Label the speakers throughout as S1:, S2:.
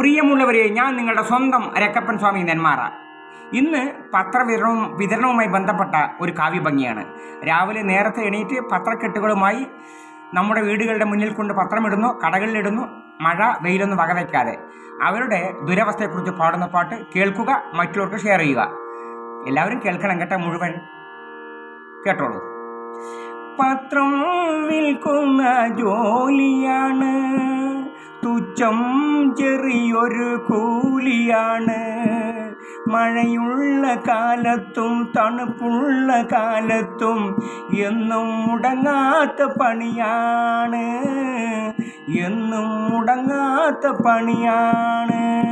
S1: പ്രിയമുള്ളവരെ ഞാൻ നിങ്ങളുടെ സ്വന്തം രക്കപ്പൻ സ്വാമി നെന്മാറ. ഇന്ന് പത്രവിതരണവും വിതരണവുമായി ബന്ധപ്പെട്ട ഒരു കാവ്യഭംഗിയാണ്. രാവിലെ നേരത്തെ എണീറ്റ് പത്രക്കെട്ടുകളുമായി നമ്മുടെ വീടുകളുടെ മുന്നിൽ കൊണ്ട് പത്രമിടുന്നു കടകളിലിടുന്നു മഴ വെയിലൊന്നും വകവയ്ക്കാതെ അവരുടെ ദുരവസ്ഥയെക്കുറിച്ച് പാടുന്ന പാട്ട് കേൾക്കുക മറ്റുള്ളവർക്ക് ഷെയർ ചെയ്യുക. എല്ലാവരും കേൾക്കണം കേട്ട മുഴുവൻ കേട്ടോളൂ. പത്രം വിൽക്കുന്ന ജോലിയാണ്. തുച്ഛം ചെറിയൊരു കൂലിയാണ്. മഴയുള്ള കാലത്തും തണുപ്പുള്ള കാലത്തും എന്നും മുടങ്ങാത്ത പണിയാണ്. എന്നും മുടങ്ങാത്ത പണിയാണ്.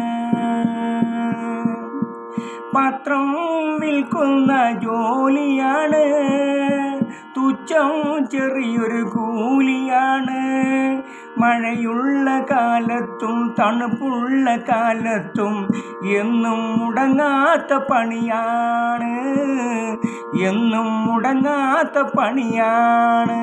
S1: പത്രം വിൽക്കുന്ന ജോലിയാണ്. തുച്ഛം ചെറിയൊരു കൂലിയാണ് മഴയുള്ള കാലത്തും തണുപ്പുള്ള കാലത്തും എന്നും മുടങ്ങാത്ത പണിയാണ് എന്നും മുടങ്ങാത്ത പണിയാണ്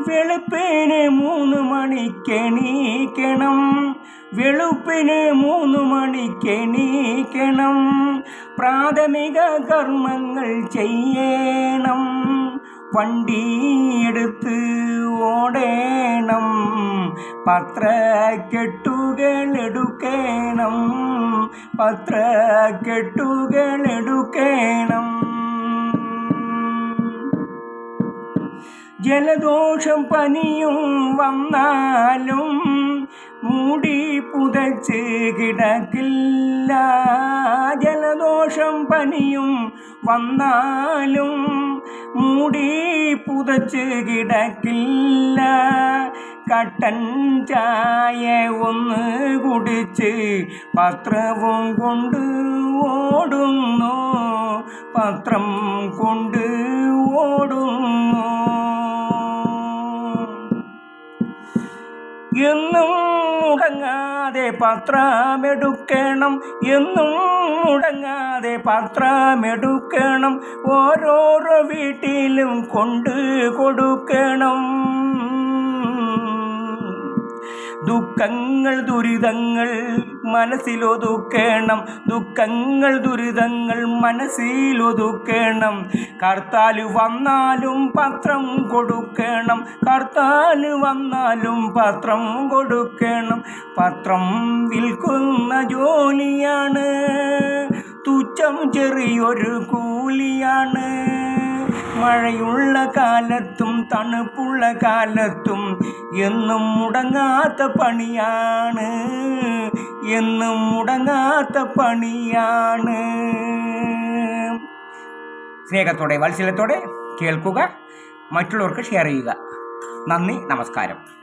S1: വെളുപ്പിന് മൂന്ന് മണിക്ക് എണീക്കണം. വെളുപ്പിന് മൂന്ന് മണിക്ക് എണീക്കണം. പ്രാഥമിക കർമ്മങ്ങൾ ചെയ്യണം. വണ്ടിയെടുത്ത് ഓടേണം. പത്രക്കെട്ടുകൾ എടുക്കണം. പത്രക്കെട്ടുകൾ എടുക്കണം ജലദോഷം പനിയും വന്നാലും മൂടി പുതച്ച് കിടക്കില്ല. ജലദോഷം പനിയും വന്നാലും മൂടി പുതച്ച് കിടക്കില്ല. കട്ടൻ ചായ ഒന്ന് കുടിച്ച് പത്രവും കൊണ്ട് ഓടുന്നു. പത്രം കൊണ്ട് ഓടുന്നു. എന്നും മുടങ്ങാതെ പത്രമെടുക്കണം. എന്നും മുടങ്ങാതെ പത്രമെടുക്കണം. ഓരോരോ വീട്ടിലും കൊണ്ട് കൊടുക്കണം. ദുഃഖങ്ങൾ ദുരിതങ്ങൾ മനസ്സിലൊതുക്കണം. ദുഃഖങ്ങൾ ദുരിതങ്ങൾ മനസ്സിലൊതുക്കണം. കർത്താൽ വന്നാലും പത്രം കൊടുക്കണം. കർത്താൽ വന്നാലും പത്രം കൊടുക്കണം. പത്രം വിൽക്കുന്ന ജോലിയാണ്. തുച്ഛം ചെറിയൊരു കൂലിയാണ്. മഴയുള്ള കാലത്തും തണുപ്പുള്ള കാലത്തും എന്നും മുടങ്ങാത്ത പണിയാണ്. എന്നും മുടങ്ങാത്ത പണിയാണ്. സ്നേഹത്തോടെ വാത്സല്യത്തോടെ കേൾക്കുക മറ്റുള്ളവർക്ക് ഷെയർ ചെയ്യുക. നന്ദി നമസ്കാരം.